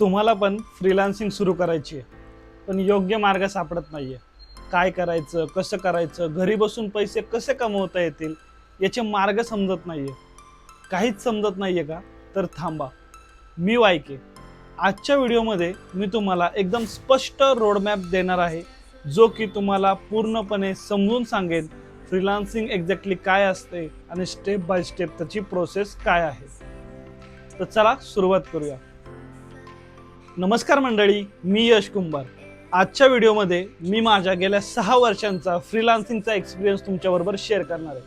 तुम्हाला पण फ्रीलान्सिंग सुरू करायची आहे. पण योग्य मार्ग सापडत नाही आहे काय करायचं कसं करायचं घरी बसून पैसे कसे कमवता येतील याचे मार्ग समजत नाही आहे काहीच समजत नाही आहे का? तर थांबा. मी वायके आजच्या व्हिडिओमध्ये मी तुम्हाला एकदम स्पष्ट रोडमॅप देणार आहे जो की तुम्हाला पूर्णपणे समजून सांगेल फ्रीलान्सिंग एक्झॅक्टली काय असते आणि स्टेप बाय स्टेप त्याची प्रोसेस काय आहे. तर चला सुरुवात करूया. नमस्कार मंडळी मी यश कुंभार. आजच्या व्हिडिओमध्ये मी माझ्या गेल्या सहा वर्षांचा फ्रीलान्सिंगचा एक्सपिरियन्स तुमच्याबरोबर शेअर करणार आहे.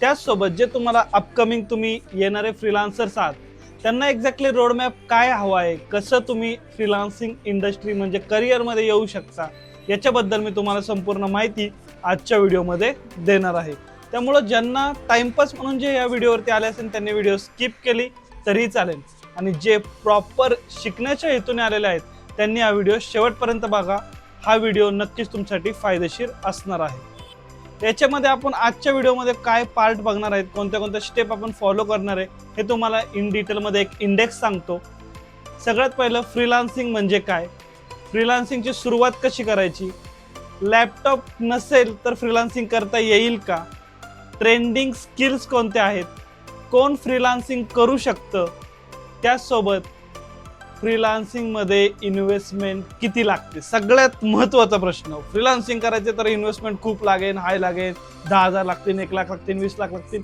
त्याचसोबत जे तुम्हाला अपकमिंग तुम्ही येणारे फ्रीलान्सर्स आहात त्यांना एक्झॅक्टली रोडमॅप काय हवा आहे कसं तुम्ही फ्रीलान्सिंग इंडस्ट्री म्हणजे करिअरमध्ये येऊ शकता याच्याबद्दल मी तुम्हाला संपूर्ण माहिती आजच्या व्हिडिओमध्ये देणार आहे. त्यामुळं ज्यांना टाइमपास म्हणून जे या व्हिडिओवरती आले असेल त्यांनी व्हिडिओ स्किप केली तरीही चालेल. आणि जे प्रॉपर शिकण्याच्या हेतूने आलेले आहेत त्यांनी हा व्हिडिओ शेवटपर्यंत बघा. हा व्हिडिओ नक्कीच तुमच्यासाठी फायदेशीर असणार आहे. याच्यामध्ये आपण आजच्या व्हिडिओमध्ये काय पार्ट बघणार आहेत कोणत्या कोणत्या स्टेप आपण फॉलो करणार आहे हे तुम्हाला इन डिटेलमध्ये एक इंडेक्स सांगतो. सगळ्यात पहिलं फ्रीलान्सिंग म्हणजे काय? फ्रीलान्सिंगची सुरुवात कशी करायची? लॅपटॉप नसेल तर फ्रीलान्सिंग करता येईल का? ट्रेंडिंग स्किल्स कोणत्या आहेत? कोण फ्रीलान्सिंग करू शकतं? त्याचसोबत फ्रीलान्सिंगमध्ये इन्व्हेस्टमेंट किती लागते? सगळ्यात महत्त्वाचा प्रश्न. फ्रीलान्सिंग करायचे तर इन्व्हेस्टमेंट खूप लागेल हाय लागेल दहा हजार लागतील एक लाख लागतील वीस लाख लागतील.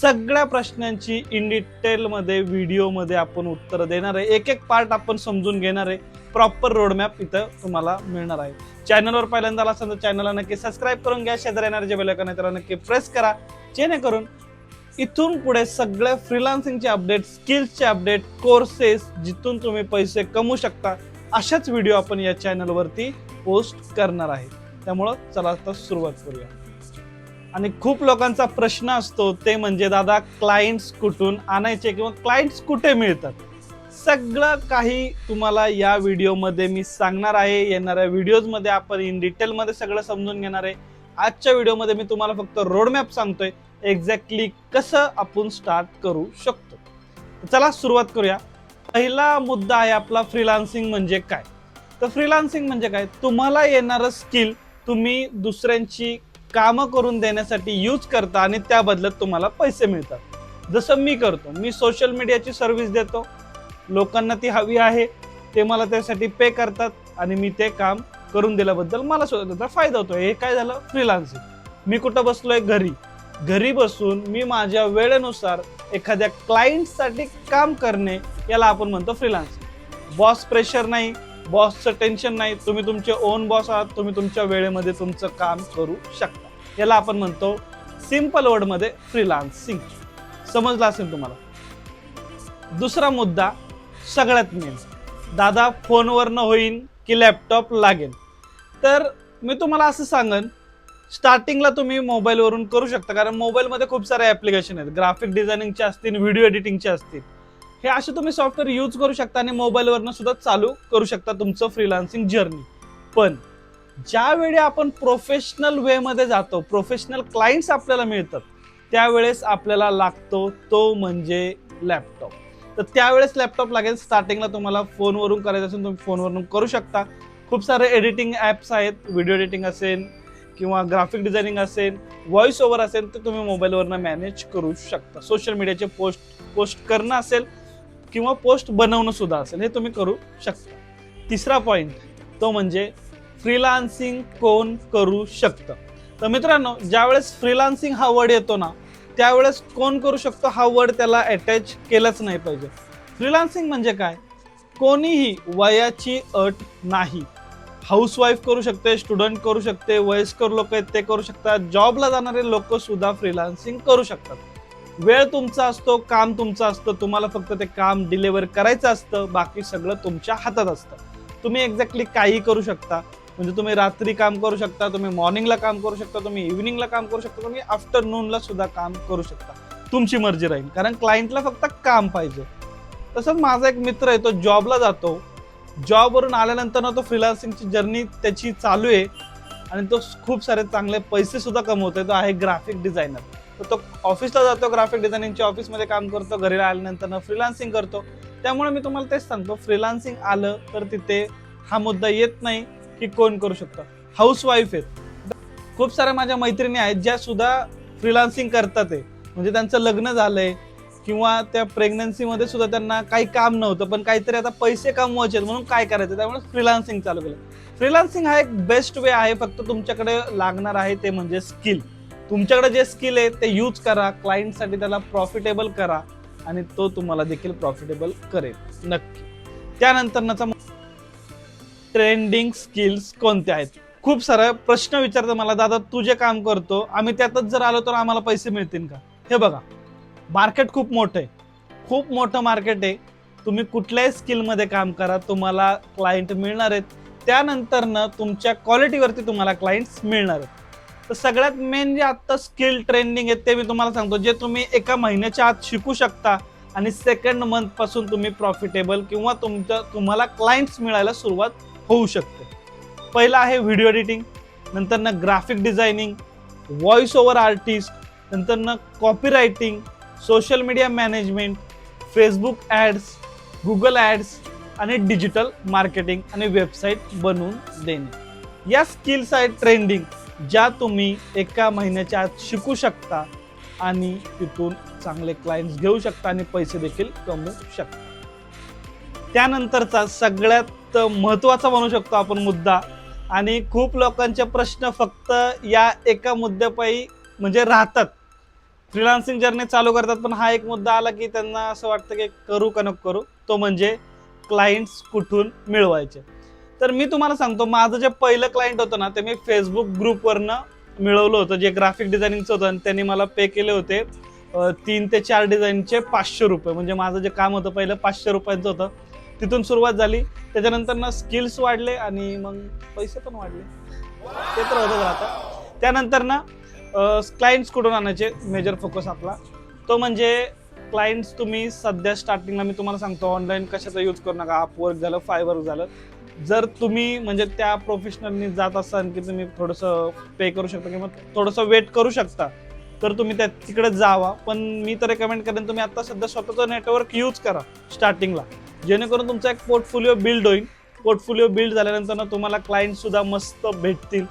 सगळ्या प्रश्नांची इन डिटेलमध्ये व्हिडिओमध्ये आपण उत्तरं देणार आहे. एक एक पार्ट आपण समजून घेणार आहे. प्रॉपर रोडमॅप इथं तुम्हाला मिळणार आहे. चॅनलवर पहिल्यांदा आला असेल तर चॅनलला नक्की सबस्क्राईब करून घ्या. शेजारी येणारे जे बेल त्याला नक्की प्रेस करा. जेणेकरून इथून पुढे सगळ्या फ्रीलान्सिंगचे अपडेट स्किल्सचे अपडेट कोर्सेस जिथून तुम्ही पैसे कमवू शकता अशाच व्हिडिओ आपण या चॅनलवरती पोस्ट करणार आहे. त्यामुळं चला आता सुरुवात करूया. आणि खूप लोकांचा प्रश्न असतो ते म्हणजे दादा क्लायंट्स कुठून आणायचे किंवा क्लायंट्स कुठे मिळतात? सगळं काही तुम्हाला या व्हिडिओमध्ये मी सांगणार आहे. येणाऱ्या व्हिडिओजमध्ये आपण इन डिटेलमध्ये सगळं समजून घेणार आहे. आजच्या व्हिडिओमध्ये मी तुम्हाला फक्त रोडमॅप सांगतोय. एक्झॅक्टली कसं आपण स्टार्ट करू शकतो? चला सुरुवात करूया. पहिला मुद्दा आहे आपला फ्रीलान्सिंग म्हणजे काय? तर फ्रीलान्सिंग म्हणजे काय? तुम्हाला येणारं स्किल तुम्ही दुसऱ्यांची कामं करून देण्यासाठी यूज करता आणि त्या बदल्यात तुम्हाला पैसे मिळतात. जसं मी करतो मी सोशल मीडियाची सर्व्हिस देतो. लोकांना ती हवी आहे ते मला त्यासाठी पे करतात आणि मी ते काम करून दिल्याबद्दल मला सुद्धा त्याचा फायदा होतो. हे काय झालं? फ्रीलान्सिंग मी कुठं बसलोय? घरी. घरी बसून मी माझ्या वेळेनुसार एखाद्या क्लायंटसाठी काम करणे याला आपण म्हणतो फ्रीलान्सिंग बॉस प्रेशर नाही बॉसचं टेन्शन नाही तुम्ही तुमचे ओन बॉस आहात तुम्ही तुमच्या वेळेमध्ये तुमचं काम करू शकता. याला आपण म्हणतो सिंपल वर्डमध्ये फ्रीलान्सिंग समजलं असेल तुम्हाला? दुसरा मुद्दा सगळ्यात मेन दादा फोनवरनं होईन की लॅपटॉप लागेल तर मी तुम्हाला असं सांगन स्टार्टिंगला तुम्ही मोबाईलवरून करू शकता कारण मोबाईलमध्ये खूप सारे ॲप्लिकेशन आहेत. ग्राफिक डिझायनिंगचे असतील व्हिडिओ एडिटिंगचे असतील. हे असे तुम्ही सॉफ्टवेअर यूज करू शकता आणि मोबाईलवरनं सुद्धा चालू करू शकता तुमचं फ्रीलान्सिंग जर्नी पण ज्यावेळी आपण प्रोफेशनल वेमध्ये जातो प्रोफेशनल क्लायंट्स आपल्याला मिळतात त्यावेळेस आपल्याला लागतो तो म्हणजे लॅपटॉप तर त्यावेळेस लॅपटॉप लागेल स्टार्टिंगला तुम्हाला फोनवरून करायचं असेल तुम्ही फोनवरून करू शकता. खूप सारे एडिटिंग ॲप्स आहेत व्हिडिओ एडिटिंग असेल किंवा ग्राफिक डिझायनिंग असेल व्हॉइस ओव्हर असेल तर तुम्ही मोबाईलवरनं मॅनेज करू शकता. सोशल मीडियाचे पोस्ट पोस्ट करणं असेल किंवा पोस्ट बनवणं सुद्धा असेल हे तुम्ही करू शकता. तिसरा पॉईंट तो म्हणजे फ्रीलान्सिंग कोण करू शकतं? तर मित्रांनो ज्यावेळेस फ्रीलान्सिंग हा वर्ड येतो ना त्यावेळेस कोण करू शकतो? हा वर्ड त्याला अटॅच केलाच नाही पाहिजे. फ्रीलान्सिंग म्हणजे काय? कोणीही वयाची अट नाही. हाऊसवाईफ करू शकते स्टुडंट करू शकते वयस्कर लोक आहेत ते करू शकतात जॉबला जाणारे लोक सुद्धा फ्रीलान्सिंग करू शकतात. वेळ तुमचा असतो काम तुमचं असतं तुम्हाला फक्त ते काम डिलिव्हर करायचं असतं बाकी सगळं तुमच्या हातात असतं. तुम्ही एक्झॅक्टली काही करू शकता. म्हणजे तुम्ही रात्री काम करू शकता तुम्ही मॉर्निंगला काम करू शकता तुम्ही इव्हिनिंगला काम करू शकता तुम्ही आफ्टरनूनला सुद्धा काम करू शकता. तुमची मर्जी राहील कारण क्लायंटला फक्त काम पाहिजे. तसंच माझा एक मित्र आहे तो जॉबला जातो. जॉबवरून आल्यानंतर ना तो फ्रीलान्सिंगची जर्नी त्याची चालू आहे. आणि तो खूप सारे चांगले पैसे सुद्धा कमवतोय. तो आहे ग्राफिक डिझायनर तर तो ऑफिसला जातो ग्राफिक डिझायनिंगच्या ऑफिसमध्ये काम करतो घरी आल्यानंतर फ्रीलान्सिंग करतो. त्यामुळे मी तुम्हाला तेच सांगतो फ्रीलान्सिंग आलं तर तिथे हा मुद्दा येत नाही की कोण करू शकतं. हाऊस वाईफ आहेत. खूप साऱ्या माझ्या मैत्रिणी आहेत ज्या सुद्धा फ्रीलान्सिंग करतात आहे. म्हणजे त्यांचं लग्न झालंय किंवा त्या प्रेग्नन्सीमध्ये सुद्धा त्यांना काही काम नव्हतं पण काहीतरी आता पैसे कमवायचे म्हणून काय करायचं? त्यामुळे फ्रीलान्सिंग चालू केलं. फ्रीलान्सिंग हा एक बेस्ट वे आहे फक्त तुमच्याकडे लागणार आहे ते म्हणजे स्किल तुमच्याकडे जे स्किल आहे ते यूज करा क्लायंटसाठी त्याला प्रॉफिटेबल करा आणि तो तुम्हाला देखील प्रॉफिटेबल करेल. नक्की. त्यानंतर ट्रेंडिंग स्किल्स कोणते आहेत? खूप सारा प्रश्न विचारतो मला दादा तू जे काम करतो आम्ही त्यातच जर आलो तर आम्हाला पैसे मिळतील का? हे बघा. मार्केट खूप मोठं आहे. खूप मोठं मार्केट आहे. तुम्ही कुठल्याही स्किलमध्ये काम करा तुम्हाला क्लायंट मिळणार आहेत. त्यानंतरनं तुमच्या क्वालिटीवरती तुम्हाला क्लायंट्स मिळणार आहेत. तर सगळ्यात मेन जे आत्ता स्किल ट्रेंडिंग आहे ते मी तुम्हाला सांगतो. जे तुम्ही एका महिन्याच्या आत शिकू शकता आणि सेकंड मंथपासून तुम्ही प्रॉफिटेबल किंवा तुमच्या तुम्हाला क्लायंट्स मिळायला सुरुवात होऊ शकते. पहिलं आहे व्हिडिओ एडिटिंग नंतरनं graphic designing voice over artist नंतरनं copy writing social media management Facebook ads Google ads आणि डिजिटल मार्केटिंग आणि वेबसाईट बनवून देणे. या स्किल्स आहेत ट्रेंडिंग ज्या तुम्ही एका महिन्याच्या आत शिकू शकता आणि तिथून चांगले क्लायंट्स घेऊ शकता आणि पैसे देखील कमवू शकता. त्यानंतरचा सगळ्यात महत्त्वाचा म्हणू शकतो आपण मुद्दा आणि खूप लोकांचे प्रश्न फक्त या एका मुद्द्यापायी म्हणजे राहतात. फ्रीलान्सिंग जर्नी चालू करतात पण हा एक मुद्दा आला की त्यांना असं वाटतं की करू का नको करू? तो म्हणजे क्लायंट्स कुठून मिळवायचे? तर मी तुम्हाला सांगतो माझं जे पहिलं क्लायंट होतं ना ते मी फेसबुक ग्रुपवरनं मिळवलं होतं जे ग्राफिक डिझायनिंगचं होतं आणि त्यांनी मला पे केले होते तीन ते चार डिझाईनचे पाचशे रुपये. म्हणजे माझं जे काम होतं पहिलं पाचशे रुपयांचं होतं. तिथून सुरुवात झाली. त्याच्यानंतर ना स्किल्स वाढले आणि मग पैसे पण वाढले. ते तर होतं राहतं. त्यानंतर ना क्लायंट्स कुठून आणायचे मेजर फोकस आपला. तो म्हणजे क्लायंट्स तुम्ही सध्या स्टार्टिंगला मी तुम्हाला सांगतो ऑनलाईन कशाचा यूज करू नका. अपवर्क झालं फायवर झालं. जर तुम्ही म्हणजे त्या प्रोफेशनलनी जात असाल की तुम्ही थोडंसं पे करू शकता किंवा थोडंसं वेट करू शकता तर तुम्ही त्या तिकडे जावा. पण मी तर रेकमेंड करेन तुम्ही आता सध्या स्वतःचं नेटवर्क यूज करा स्टार्टिंगला जेणेकरून तुमचा एक पोर्टफोलिओ बिल्ड होईल. पोर्टफोलिओ बिल्ड झाल्यानंतर ना तुम्हाला क्लायंट सुद्धा मस्त भेटतील.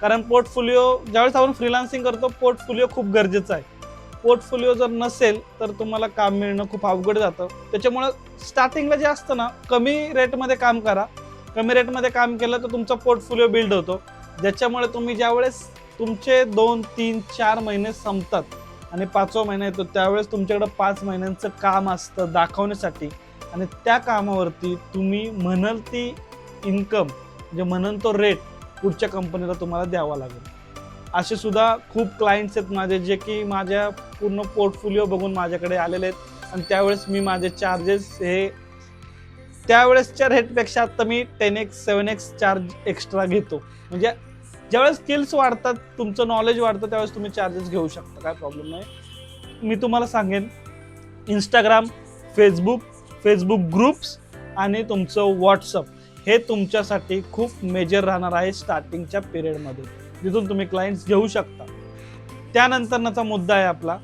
कारण पोर्टफोलिओ ज्यावेळेस आपण फ्रीलान्सिंग करतो पोर्टफोलिओ खूप गरजेचं आहे. पोर्टफोलिओ जर नसेल तर तुम्हाला काम मिळणं खूप अवघड जातं. त्याच्यामुळं स्टार्टिंगला जे असतं ना कमी रेटमध्ये काम करा. कमी रेटमध्ये काम केलं तर तुमचा पोर्टफोलिओ बिल्ड होतो. ज्याच्यामुळे तुम्ही ज्यावेळेस तुमचे दोन तीन चार महिने संपतात आणि पाचवा महिना येतो त्यावेळेस तुमच्याकडं पाच महिन्यांचं काम असतं दाखवण्यासाठी. आणि त्या कामावरती तुम्ही म्हणाल ती इन्कम म्हणजे म्हणन तो रेट पुढच्या कंपनीला तुम्हाला द्यावा लागेल. असे सुद्धा खूप क्लायंट्स आहेत माझे जे की माझ्या पूर्ण पोर्टफोलिओ बघून माझ्याकडे आलेले आहेत. आणि त्यावेळेस मी माझे चार्जेस हे त्यावेळेसच्या रेटपेक्षा आत्ता मी ten X seven X charge extra घेतो. म्हणजे ज्यावेळेस स्किल्स वाढतात तुमचं नॉलेज वाढतं त्यावेळेस तुम्ही चार्जेस घेऊ शकता. काय प्रॉब्लेम नाही. मी तुम्हाला सांगेन इंस्टाग्राम फेसबुक फेसबुक ग्रुप्स आणि तुमचं व्हॉट्सअप हे तुमच्यासाठी खूप मेजर राहणार आहे स्टार्टिंगच्या पिरियडमध्ये जिथून तुम्ही क्लायंट्स घेऊ शकता. त्यानंतरचा मुद्दा आहे आपला.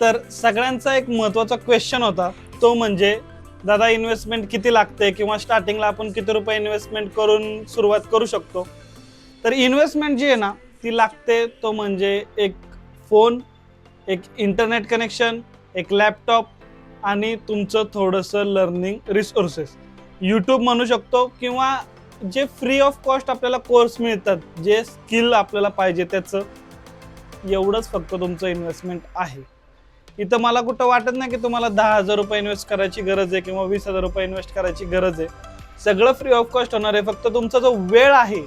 तर सगळ्यांचा एक महत्त्वाचा क्वेश्चन होता. तो म्हणजे दादा इन्व्हेस्टमेंट किती लागते? किंवा स्टार्टिंगला आपण किती रुपये इन्व्हेस्टमेंट करून सुरुवात करू शकतो? तर इन्व्हेस्टमेंट जी आहे ना ती लागते तो म्हणजे एक फोन एक इंटरनेट कनेक्शन एक लॅपटॉप आणि तुमचं थोडंसं लर्निंग रिसोर्सेस यूट्यूब म्हणू शकतो किंवा जे फ्री ऑफ कॉस्ट आपल्याला कोर्स मिळतात जे स्किल आपल्याला पाहिजे त्याचं एवढंच फक्त तुमचं इन्व्हेस्टमेंट आहे. इथं मला कुठं वाटत नाही की तुम्हाला दहा हजार रुपये इन्व्हेस्ट करायची गरज आहे किंवा वीस हजार रुपये इन्व्हेस्ट करायची गरज आहे. सगळं फ्री ऑफ कॉस्ट होणार आहे फक्त तुमचा जो वेळ आहे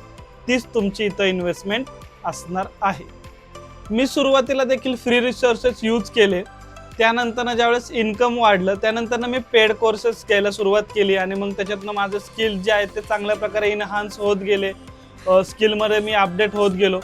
तीच तुमची इथं इन्व्हेस्टमेंट असणार आहे. मी सुरुवातीला देखील फ्री रिसोर्सेस यूज केले. त्यानंतर ज्यावेळेस इन्कम वाढलं त्यानंतर मी पेड कोर्सेस घ्यायला सुरुवात केली आणि मग त्याच्यातनं माझं स्किल जे आहेत ते चांगल्या प्रकारे इन्हान्स होत गेले. स्किलमध्ये मी अपडेट होत गेलो.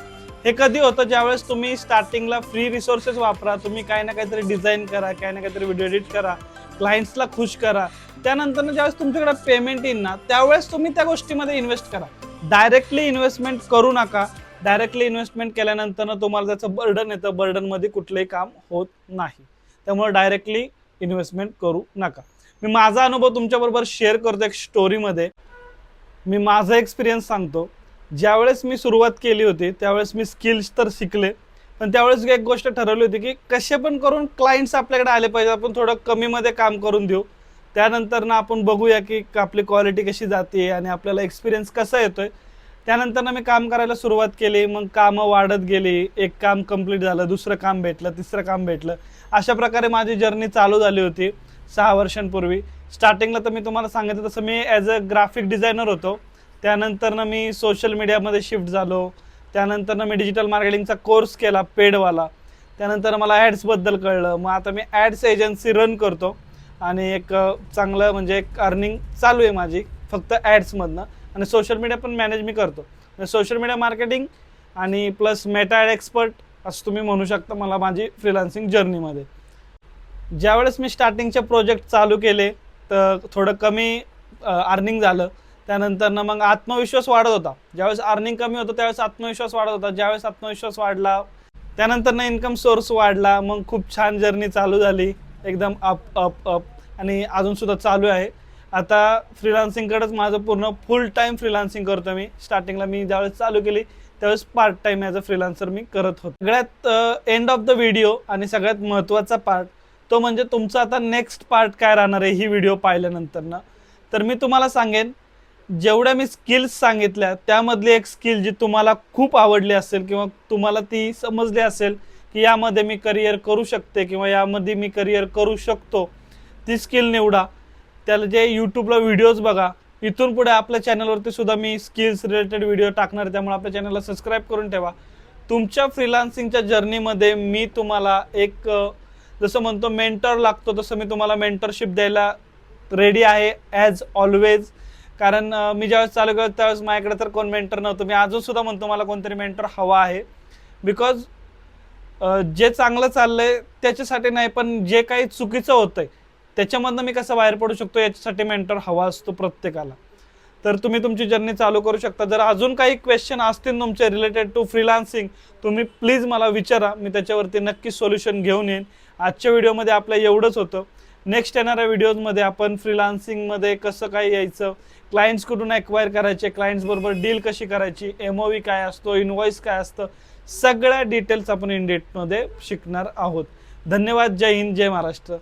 हे कधी होतं? ज्यावेळेस तुम्ही स्टार्टिंगला फ्री रिसोर्सेस वापरा तुम्ही काही ना काहीतरी डिझाईन करा काही ना काहीतरी व्हिडिओ एडिट करा क्लायंट्सला खुश करा. त्यानंतर ज्यावेळेस तुमच्याकडे पेमेंट येईल ना त्यावेळेस तुम्ही त्या गोष्टीमध्ये इन्व्हेस्ट करा. डायरेक्टली इन्व्हेस्टमेंट करू नका. डायरेक्टली इन्व्हेस्टमेंट केल्यानंतर तुम्हाला त्याचं बर्डन येतं. बर्डनमध्ये कुठलंही काम होत नाही. त्यामुळे डायरेक्टली इन्व्हेस्टमेंट करू नका. मी माझा अनुभव तुमच्याबरोबर शेअर करतो एक स्टोरीमध्ये मी माझा एक्सपिरियन्स सांगतो. ज्यावेळेस मी सुरुवात केली होती त्यावेळेस मी स्किल्स तर शिकले पण त्यावेळेस एक गोष्ट ठरवली होती की कसे पण करून क्लायंट्स आपल्याकडे आले पाहिजे आपण थोडं कमीमध्ये काम करून देऊ. त्यानंतर ना आपण बघूया की आपली क्वालिटी कशी जाते आणि आपल्याला एक्सपिरियन्स कसा येतोय. त्यानंतर ना मी काम करायला सुरुवात केली मग कामं वाढत गेली एक काम कंप्लीट झालं दुसरं काम भेटलं तिसरं काम भेटलं. अशा प्रकारे माझी जर्नी चालू झाली होती सहा वर्षांपूर्वी. स्टार्टिंगला तर मी तुम्हाला सांगितलं तसं मी ॲज अ ग्राफिक डिझायनर होतो. त्यानंतर ना मी सोशल मीडियामध्ये शिफ्ट झालो. त्यानंतर ना मी डिजिटल मार्केटिंगचा कोर्स केला पेडवाला त्यानंतर मला ॲड्सबद्दल कळलं. मग आता मी ॲड्स एजन्सी रन करतो. आणि एक चांगलं म्हणजे एक अर्निंग चालू आहे माझी. फक्त ॲड्समधनं आणि सोशल मीडिया पण मॅनेज मी करतो. सोशल मीडिया मार्केटिंग आणि प्लस मेटा ॲड एक्सपर्ट असं तुम्ही म्हणू शकता मला माझी फ्रीलान्सिंग जर्नीमध्ये ज्यावेळेस मी स्टार्टिंगचे प्रोजेक्ट चालू केले तर थोडं कमी अर्निंग झालं. त्यानंतर ना मग आत्मविश्वास वाढत होता. ज्यावेळेस अर्निंग कमी होतं त्यावेळेस आत्मविश्वास वाढत होता. ज्यावेळेस आत्मविश्वास वाढला त्यानंतर ना इन्कम सोर्स वाढला. मग खूप छान जर्नी चालू झाली. एकदम अप अप अप आणि अजूनसुद्धा चालू आहे. आता फ्रीलान्सिंगकडेच माझं पूर्ण फुल टाईम फ्रीलान्सिंग करतो मी. स्टार्टिंगला मी ज्यावेळेस चालू केली त्यावेळेस part time as a freelancer मी करत होतो. सगळ्यात एंड ऑफ द व्हिडिओ आणि सगळ्यात महत्त्वाचा पार्ट तो म्हणजे तुमचा आता नेक्स्ट पार्ट काय राहणार आहे ही व्हिडिओ पाहिल्यानंतर ना तर मी तुम्हाला सांगेन जेवढ्या मी स्किल्स सांगितल्या त्यामधली एक स्किल जी तुम्हाला खूप आवडली असेल किंवा तुम्हाला ती समजली असेल की यामध्ये मी करिअर करू शकते किंवा यामध्ये मी करिअर करू शकतो ती स्किल निवडा. त्याला जे यूट्यूबला व्हिडिओज बघा इथून पुढे आपल्या चॅनलवरती सुद्धा मी स्किल्स रिलेटेड व्हिडिओ टाकणार त्यामुळे आपल्या चॅनलला सबस्क्राईब करून ठेवा. तुमच्या फ्रीलान्सिंगच्या जर्नीमध्ये मी तुम्हाला एक जसं म्हणतो मेंटर लागतो तसं मी तुम्हाला मेंटरशिप द्यायला रेडी आहे ॲज ऑलवेज कारण मी ज्यावेळेस चालू केलं त्यावेळेस माझ्याकडे तर कोण मेंटर नव्हतं. मी अजूनसुद्धा म्हणतो मला कोणतरी मेंटर हवा आहे. बिकॉज जे चांगलं चाललं आहे त्याच्यासाठी नाही पण जे काही चुकीचं होतं आहे त्याच्यामधनं मी कसं बाहेर पडू शकतो याच्यासाठी मेंटर हवा असतो प्रत्येकाला. तर तुम्ही तुमची जर्नी चालू करू शकता. जर अजून काही क्वेश्चन असतील तुमचे रिलेटेड टू फ्रीलान्सिंग तुम्ही प्लीज मला विचारा. मी त्याच्यावरती नक्की सोल्युशन घेऊन येईन. आजच्या व्हिडिओमध्ये आपलं एवढंच होतं. नेक्स्ट येणाऱ्या व्हिडिओजमध्ये आपण फ्रीलान्सिंगमध्ये कसं काय यायचं क्लायंट्स कुठून ॲक्वायर करायचे क्लायंट्स बरोबर डील कशी करायची एम ओ काय असतो इनव्हॉइस काय असतं सगळ्या डिटेल्स आपण इन डेटमध्ये शिकणार आहोत. धन्यवाद. जय हिंद जय महाराष्ट्र.